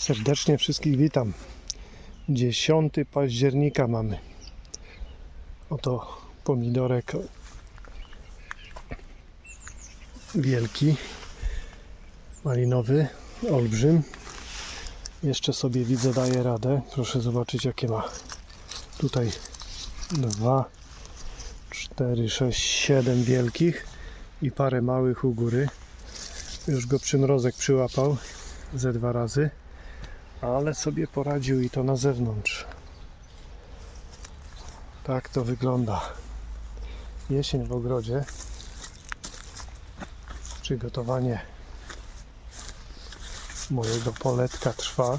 Serdecznie wszystkich witam. 10 października mamy. Oto pomidorek wielki, malinowy, olbrzym. Jeszcze sobie widzę daje radę. Proszę zobaczyć jakie ma. Tutaj dwa, cztery, sześć, siedem wielkich i parę małych u góry. Już go przymrozek przyłapał ze dwa razy, ale sobie poradził i to na zewnątrz. Tak to wygląda. Jesień w ogrodzie. Przygotowanie mojego poletka trwa.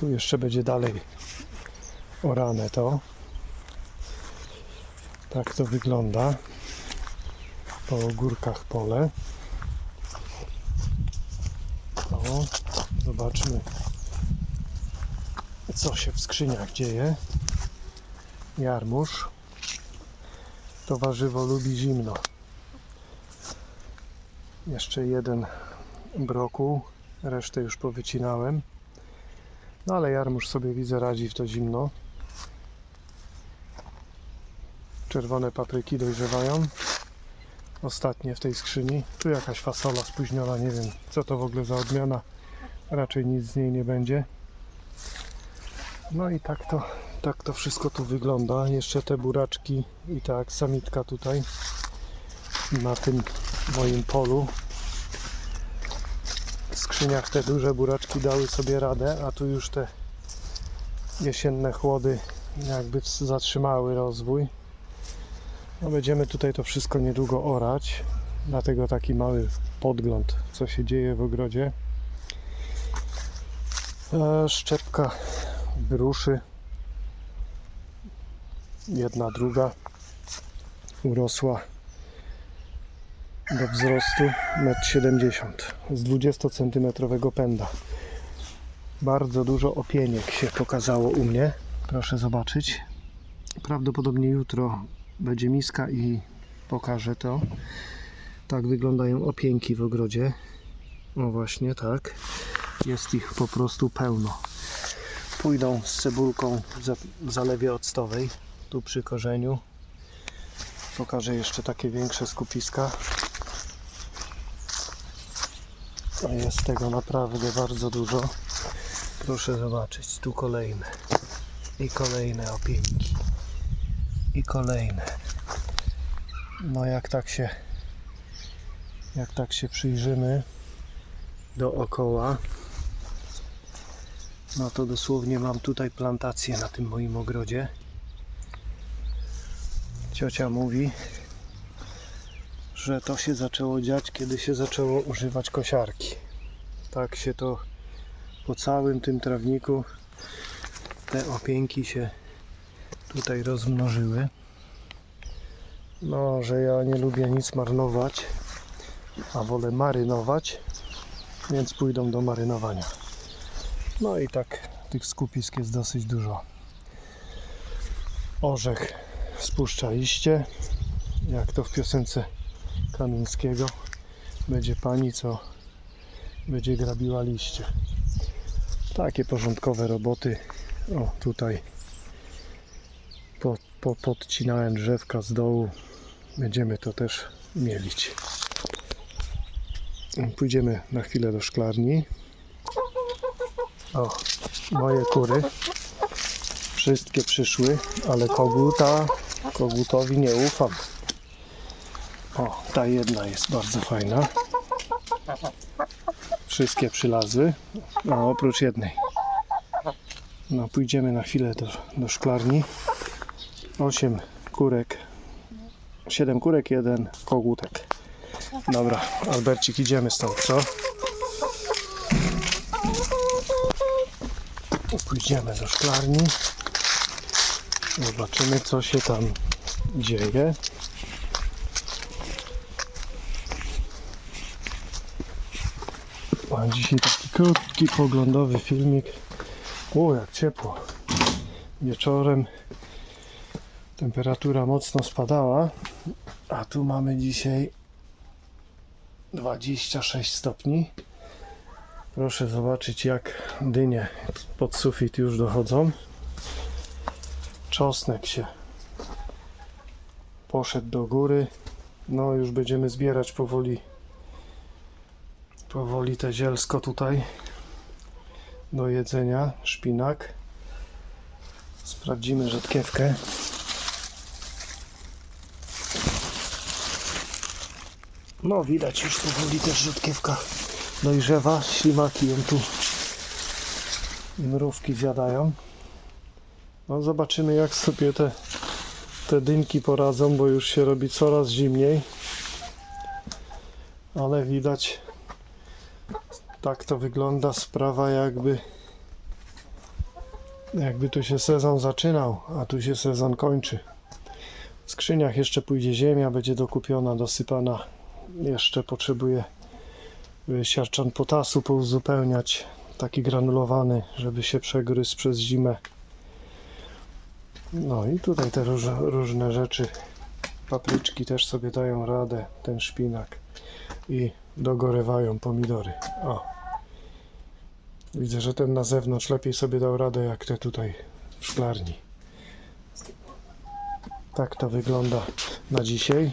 Tu jeszcze będzie dalej orane to. Tak to wygląda. Po ogórkach pole. O, zobaczmy, co się w skrzyniach dzieje. Jarmuż. To warzywo lubi zimno. Jeszcze jeden brokuł, resztę już powycinałem. No ale jarmuż sobie widzę radzi w to zimno. Czerwone papryki dojrzewają. Ostatnie w tej skrzyni. Tu jakaś fasola spóźniona, nie wiem co to w ogóle za odmiana. Raczej nic z niej nie będzie. No i tak to, tak to wszystko tu wygląda. Jeszcze te buraczki i ta aksamitka tutaj na tym moim polu. W skrzyniach te duże buraczki dały sobie radę, a tu już te jesienne chłody jakby zatrzymały rozwój. No będziemy tutaj to wszystko niedługo orać, dlatego taki mały podgląd, co się dzieje w ogrodzie. E, Szczepka gruszy, jedna, druga, urosła do wzrostu 1,70 m z 20 cm pęda. Bardzo dużo opieniek się pokazało u mnie. Proszę zobaczyć. Prawdopodobnie jutro będzie miska i pokażę to. Tak wyglądają opięki w ogrodzie. O właśnie tak. Jest ich po prostu pełno. Pójdą z cebulką w za- w zalewie octowej, tu przy korzeniu. Pokażę jeszcze takie większe skupiska. A jest tego naprawdę bardzo dużo. Proszę zobaczyć, tu kolejne. I kolejne opięki i kolejne. No jak tak się jak tak się przyjrzymy dookoła no to dosłownie mam tutaj plantację na tym moim ogrodzie. Ciocia mówi, że to się zaczęło dziać, kiedy się zaczęło używać kosiarki. Tak się to po całym tym trawniku te opięki się tutaj rozmnożyły. No, że ja nie lubię nic marnować, a wolę marynować, więc pójdą do marynowania. No i tak tych skupisk jest dosyć dużo. Orzech spuszcza liście, jak to w piosence Kamińskiego. Będzie pani, co będzie grabiła liście. Takie porządkowe roboty. O, tutaj po, po, podcinałem drzewka z dołu. Będziemy to też mielić. Pójdziemy na chwilę do szklarni. O, moje kury. Wszystkie przyszły, ale koguta, kogutowi nie ufam. O, ta jedna jest bardzo fajna. Wszystkie przylazły, a oprócz jednej. No, pójdziemy na chwilę do, do szklarni. 8 kurek, 7 kurek, jeden kogutek. Dobra, Albercik, idziemy stąd, co? Pójdziemy do szklarni. Zobaczymy, co się tam dzieje. A dzisiaj taki krótki, poglądowy filmik. O, jak ciepło. Wieczorem temperatura mocno spadała, a tu mamy dzisiaj 26 stopni. Proszę zobaczyć jak dynie pod sufit już dochodzą. Czosnek się poszedł do góry. No już będziemy zbierać powoli powoli te zielsko tutaj do jedzenia, szpinak. Sprawdzimy rzodkiewkę. No widać już powoli też rzodkiewka dojrzewa, ślimaki ją tu i mrówki zjadają. No zobaczymy jak sobie te, te dynki poradzą, bo już się robi coraz zimniej. Ale widać tak to wygląda sprawa jakby jakby tu się sezon zaczynał, a tu się sezon kończy. W skrzyniach jeszcze pójdzie ziemia, będzie dokupiona, dosypana. Jeszcze potrzebuje siarczan potasu pouzupełniać, taki granulowany, żeby się przegryzł przez zimę. No i tutaj te róż, różne rzeczy. Papryczki też sobie dają radę, ten szpinak. I dogorywają pomidory. O. Widzę, że ten na zewnątrz lepiej sobie dał radę jak te tutaj w szklarni. Tak to wygląda na dzisiaj.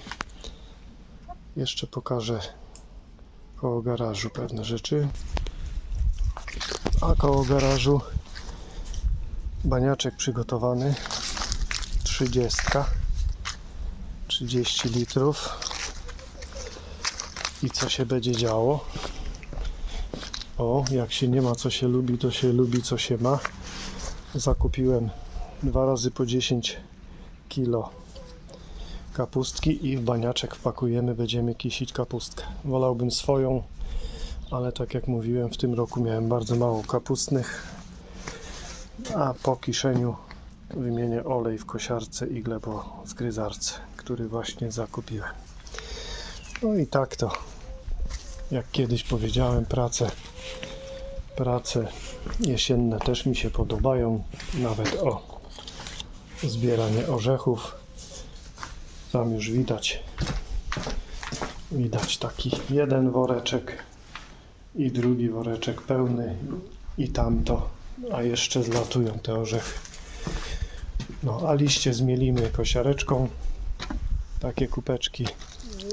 Jeszcze pokażę koło garażu pewne rzeczy. A koło garażu baniaczek przygotowany. 30. 30 litrów. I co się będzie działo? O, jak się nie ma co się lubi, to się lubi co się ma. Zakupiłem dwa razy po 10 kilo kapustki i w baniaczek wpakujemy, będziemy kisić kapustkę. Wolałbym swoją, ale tak jak mówiłem, w tym roku miałem bardzo mało kapustnych, a po kiszeniu wymienię olej w kosiarce i glebo w gryzarce, który właśnie zakupiłem. No i tak to, jak kiedyś powiedziałem, prace, prace jesienne też mi się podobają, nawet o zbieranie orzechów. Tam już widać, widać taki jeden woreczek i drugi woreczek pełny i tamto, a jeszcze zlatują te orzechy. No, a liście zmielimy kosiareczką, takie kupeczki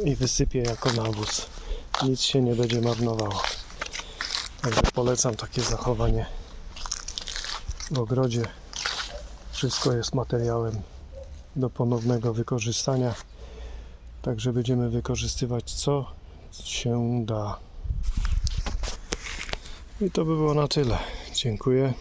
i wysypię jako nawóz. Nic się nie będzie marnowało. Także polecam takie zachowanie w ogrodzie. Wszystko jest materiałem do ponownego wykorzystania. Także będziemy wykorzystywać co się da. I to by było na tyle. Dziękuję.